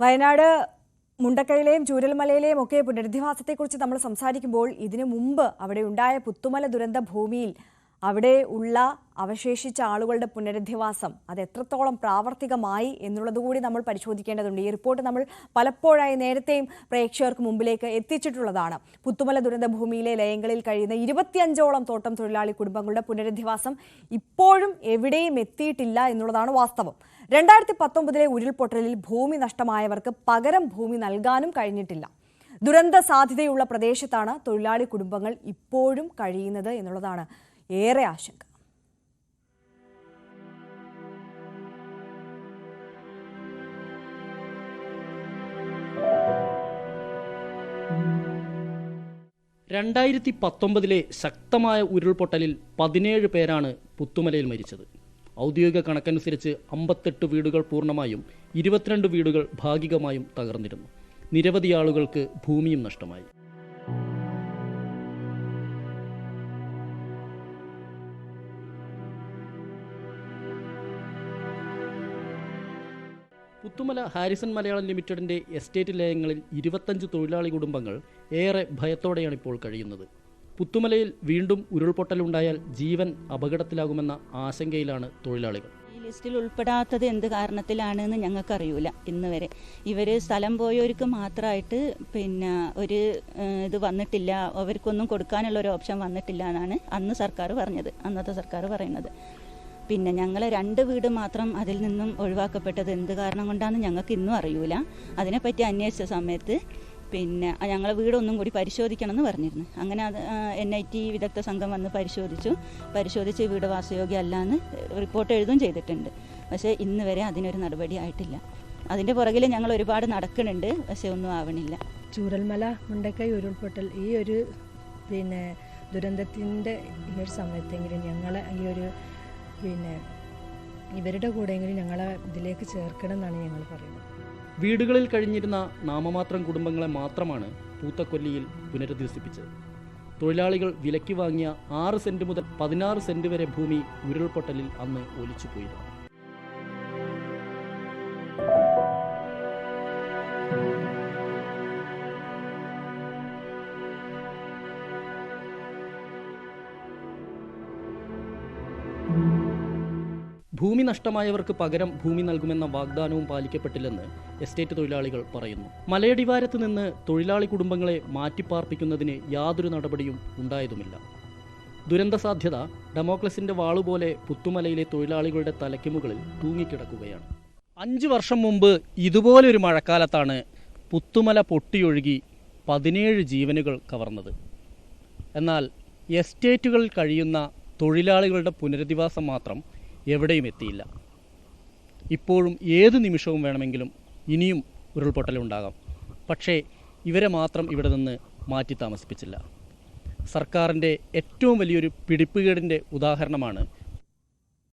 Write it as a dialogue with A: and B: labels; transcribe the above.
A: വയനാട് മുണ്ടക്കയിലെയും ചൂരൽമലയിലെയും ഒക്കെ പുനരധിവാസത്തെക്കുറിച്ച് നമ്മൾ സംസാരിക്കുമ്പോൾ ഇതിനു മുമ്പ് അവിടെ ഉണ്ടായ പുത്തുമല ദുരന്ത ഭൂമിയിൽ അവിടെ ഉള്ള അവശേഷിച്ച ആളുകളുടെ പുനരധിവാസം അത് എത്രത്തോളം പ്രാവർത്തികമായി എന്നുള്ളത് കൂടി നമ്മൾ പരിശോധിക്കേണ്ടതുണ്ട്. ഈ റിപ്പോർട്ട് നമ്മൾ പലപ്പോഴായി നേരത്തെയും പ്രേക്ഷകർക്ക് മുമ്പിലേക്ക് എത്തിച്ചിട്ടുള്ളതാണ്. പുത്തുമല ദുരന്ത ഭൂമിയിലെ ലയങ്ങളിൽ കഴിയുന്ന ഇരുപത്തിയഞ്ചോളം തോട്ടം തൊഴിലാളി കുടുംബങ്ങളുടെ പുനരധിവാസം ഇപ്പോഴും എവിടെയും എത്തിയിട്ടില്ല എന്നുള്ളതാണ് വാസ്തവം. രണ്ടായിരത്തി പത്തൊമ്പതിലെ ഉരുൾപൊട്ടലിൽ ഭൂമി നഷ്ടമായവർക്ക് പകരം ഭൂമി നൽകാനും കഴിഞ്ഞിട്ടില്ല. ദുരന്ത സാധ്യതയുള്ള പ്രദേശത്താണ് തൊഴിലാളി കുടുംബങ്ങൾ ഇപ്പോഴും കഴിയുന്നത് എന്നുള്ളതാണ് ഏറെ ആശങ്ക.
B: രണ്ടായിരത്തി പത്തൊമ്പതിലെ ശക്തമായ ഉരുൾപൊട്ടലിൽ പതിനേഴ് പേരാണ് പുത്തുമലയിൽ മരിച്ചത്. ഔദ്യോഗിക കണക്കനുസരിച്ച് അമ്പത്തെട്ട് വീടുകൾ പൂർണമായും ഇരുപത്തിരണ്ട് വീടുകൾ ഭാഗികമായും തകർന്നിരുന്നു. നിരവധി ആളുകൾക്ക് ഭൂമിയും നഷ്ടമായി. പുത്തുമല ഹാരിസൺ മലയാളം ലിമിറ്റഡിന്റെ എസ്റ്റേറ്റ് ലയങ്ങളിൽ ഇരുപത്തഞ്ച് തൊഴിലാളി കുടുംബങ്ങൾ ഏറെ ഭയത്തോടെയാണ് ഇപ്പോൾ കഴിയുന്നത്. പുത്തുമലയിൽ വീണ്ടും ഉരുൾപൊട്ടലുണ്ടായാൽ ജീവൻ അപകടത്തിലാകുമെന്ന ആശങ്കയിലാണ് തൊഴിലാളികൾ.
C: ഈ ലിസ്റ്റിൽ ഉൾപ്പെടാത്തത് എന്ത് കാരണത്തിലാണെന്ന് ഞങ്ങൾക്കറിയൂല ഇന്ന് വരെ ഇവർ സ്ഥലം പോയവർക്ക് മാത്രമായിട്ട് പിന്നെ ഒരു ഇത് വന്നിട്ടില്ല. അവർക്കൊന്നും കൊടുക്കാനുള്ള ഒരു ഓപ്ഷൻ വന്നിട്ടില്ല എന്നാണ് അന്ന് സർക്കാർ പറഞ്ഞത് അന്നത്തെ സർക്കാർ പറയുന്നത്. പിന്നെ ഞങ്ങൾ രണ്ട് വീട് മാത്രം അതിൽ നിന്നും ഒഴിവാക്കപ്പെട്ടത് എന്ത് കാരണം കൊണ്ടാണെന്ന് ഞങ്ങൾക്ക് ഇന്നും അറിയൂല. അതിനെപ്പറ്റി അന്വേഷിച്ച സമയത്ത് പിന്നെ ഞങ്ങളെ വീടൊന്നും കൂടി പരിശോധിക്കണം എന്ന് പറഞ്ഞിരുന്നു. അങ്ങനെ അത് എൻ ഐ ടി വിദഗ്ധ സംഘം വന്ന് പരിശോധിച്ചു. പരിശോധിച്ച് വീട് വാസയോഗ്യമല്ല എന്ന് റിപ്പോർട്ട് എഴുതും ചെയ്തിട്ടുണ്ട്. പക്ഷേ ഇന്ന് വരെ അതിനൊരു നടപടി ആയിട്ടില്ല. അതിന്റെ പുറകിൽ ഞങ്ങൾ ഒരുപാട് നടക്കുന്നുണ്ട്. പക്ഷേ ഒന്നും ആവണില്ല.
D: ചൂരൽമല മുണ്ടക്കൈ ഉരുൾപൊട്ടൽ ഈ ഒരു പിന്നെ ദുരന്തത്തിന്റെ ഈ ഒരു സമയത്തെങ്കിലും ഞങ്ങളെ ഈ ഒരു പിന്നെ ഇവരുടെ കൂടെയെങ്കിലും ഞങ്ങളെ ഇതിലേക്ക് ചേർക്കണം എന്നാണ് ഞങ്ങൾ പറയുന്നത്.
B: വീടുകളിൽ കഴിഞ്ഞിരുന്ന നാമമാത്രം കുടുംബങ്ങളെ മാത്രമാണ് പൂത്തക്കൊല്ലിയിൽ പുനരധിവസിപ്പിച്ചത്. തൊഴിലാളികൾ വിലയ്ക്ക് വാങ്ങിയ ആറ് സെന്റ് മുതൽ പതിനാറ് സെന്റ് വരെ ഭൂമി ഉരുൾപൊട്ടലിൽ അന്ന് ഒലിച്ചു ഭൂമി നഷ്ടമായവർക്ക് പകരം ഭൂമി നൽകുമെന്ന വാഗ്ദാനവും പാലിക്കപ്പെട്ടില്ലെന്ന് എസ്റ്റേറ്റ് തൊഴിലാളികൾ പറയുന്നു. മലയടിവാരത്ത് നിന്ന് തൊഴിലാളി കുടുംബങ്ങളെ മാറ്റിപ്പാർപ്പിക്കുന്നതിന് യാതൊരു നടപടിയും ഉണ്ടായതുമില്ല. ദുരന്ത സാധ്യത ഡെമോക്രസിന്റെ വാളുപോലെ പുത്തുമലയിലെ തൊഴിലാളികളുടെ തലയ്ക്ക് മുകളിൽ തൂങ്ങിക്കിടക്കുകയാണ്. അഞ്ച് വർഷം മുമ്പ് ഇതുപോലൊരു മഴക്കാലത്താണ് പുത്തുമല പൊട്ടിയൊഴുകി പതിനേഴ് ജീവനുകൾ കവർന്നത്. എന്നാൽ എസ്റ്റേറ്റുകളിൽ കഴിയുന്ന തൊഴിലാളികളുടെ പുനരധിവാസം മാത്രം എവിടെയും എത്തിയില്ല. ഇപ്പോഴും ഏത് നിമിഷവും വേണമെങ്കിലും ഇനിയും ഉരുൾപൊട്ടലുണ്ടാകാം പക്ഷേ ഇവരെ മാത്രം ഇവിടെ നിന്ന് മാറ്റി താമസിപ്പിച്ചില്ല. സർക്കാരിന്റെ ഏറ്റവും വലിയൊരു പിടിപ്പുകേടിന്റെ ഉദാഹരണമാണ്